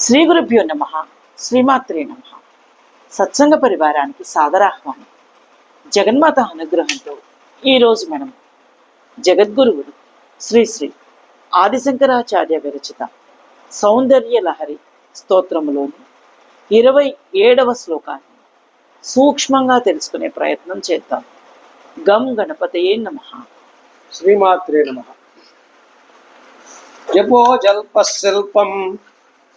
శ్రీ గురుభ్యో నమ శ్రీమాత్రే నమ. సత్సంగ పరివారానికి సాదరాహ్వానం జగన్మాత అనుగ్రహంతో ఈరోజు మనం జగద్గురువుడు శ్రీ శ్రీ ఆదిశంకరాచార్య విరచిత సౌందర్య లహరి స్తోత్రములోని ఇరవై ఏడవ శ్లోకాన్ని సూక్ష్మంగా తెలుసుకునే ప్రయత్నం చేద్దాం. గం గణపతయే నమ. శ్రీమాత్రే నమ. జపో జల్ప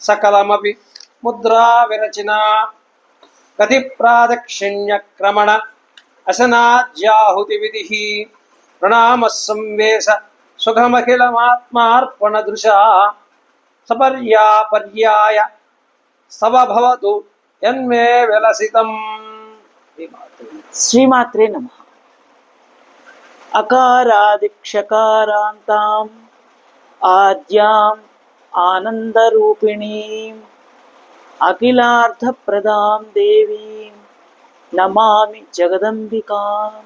सकलमपि मुद्रा विरचना कति प्रादक्षिण्य क्रमण गतिप्रादक्षिण्यक्रमण असनाद्याहुतिविधिः प्रणामः संवेश सुखमखिलमात्मार्पणदृशा सपर्यापर्याय सव भवतु यन्मे विलसितम् श्रीमात्रे नमः। अकारादिक्षकारान्ताम्, आद्याम् విలసితం శ్రీమాత్రే శ్రీమాత్రే దేవీం నమామి జగదంబికాం.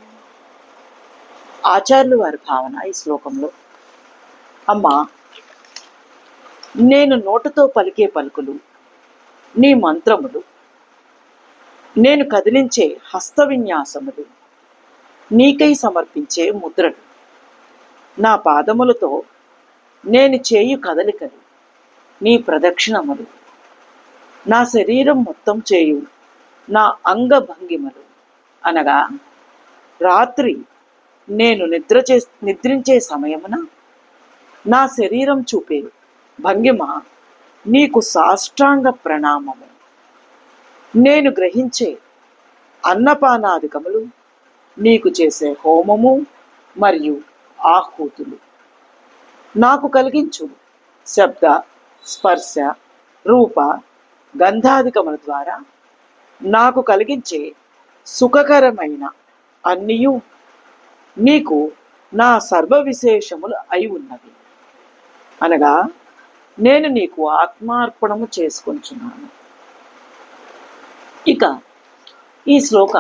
ఆచార్యులు వారి భావన ఈ శ్లోకంలో. అమ్మా నేను నోటతో పలికే పలుకులు నీ మంత్రములు నేను కదిలించే హస్త విన్యాసములు నీకై సమర్పించే ముద్రలు. నా పాదములతో నేను చేయు కదలికలు నీ ప్రదక్షిణములు. నా శరీరం మొత్తం చేయు. నా అంగభంగిమలు అనగా రాత్రి నేను నిద్ర చే నిద్రించే సమయమున నా శరీరం చూపే భంగిమ నీకు సాష్టాంగ ప్రణామము. నేను గ్రహించే అన్నపానాధికములు నీకు చేసే హోమము మరియు ఆహూతులు. నాకు కలిగించు శబ్ద స్పర్శ రూప గంధాధికముల ద్వారా నాకు కలిగించే సుఖకరమైన అన్నియు నీకు నా సర్వ విశేషములు అయి ఉన్నవి. అనగా నేను నీకు ఆత్మార్పణము చేసుకుంటున్నాను ఇక ఈ శ్లోక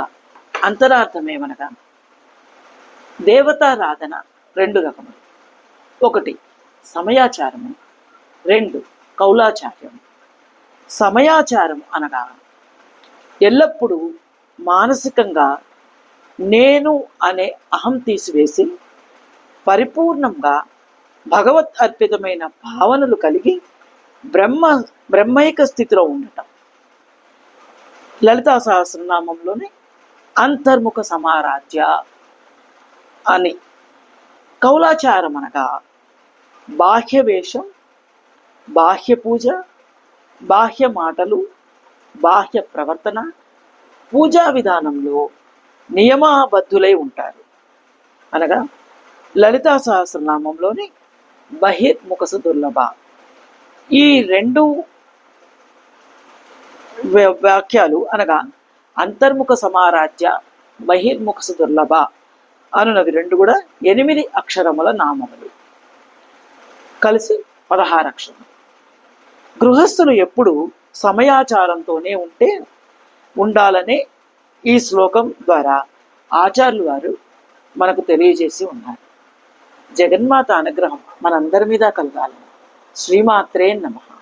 అంతరార్థమేమనగా దేవతారాధన రెండు రకములు. ఒకటి సమయాచారము. రెండు కౌలాచార్యం. సమయాచారం అనగా ఎల్లప్పుడూ మానసికంగా నేను అనే అహం తీసివేసి పరిపూర్ణంగా భగవత్ అర్పితమైన భావనలు కలిగి బ్రహ్మ బ్రహ్మైక స్థితిలో ఉండటం. లలితా సహస్రనామంలోనే అంతర్ముఖ సమారాధ్య అని. కౌలాచారం అనగా బాహ్య వేషం బాహ్య పూజ బాహ్య మాటలు బాహ్య ప్రవర్తన పూజా విధానంలో నియమాబద్ధులై ఉంటారు. అనగా లలితా సహస్రనామంలోని బహిర్ముఖస దుర్లభ ఈ రెండు వాక్యాలు అనగా అంతర్ముఖ సమారాధ్య బహిర్ముఖ దుర్లభ అనునవి రెండు కూడా ఎనిమిది అక్షరముల నామములు. కలిసి పదహారు అక్షరములు గృహస్థులు ఎప్పుడు సమయాచారంతోనే ఉంటే ఉండాలనే ఈ శ్లోకం ద్వారా ఆచార్యులు వారు మనకు తెలియజేసి ఉన్నారు. జగన్మాత అనుగ్రహం మనందరి మీద కలగాలని శ్రీమాత్రే నమః.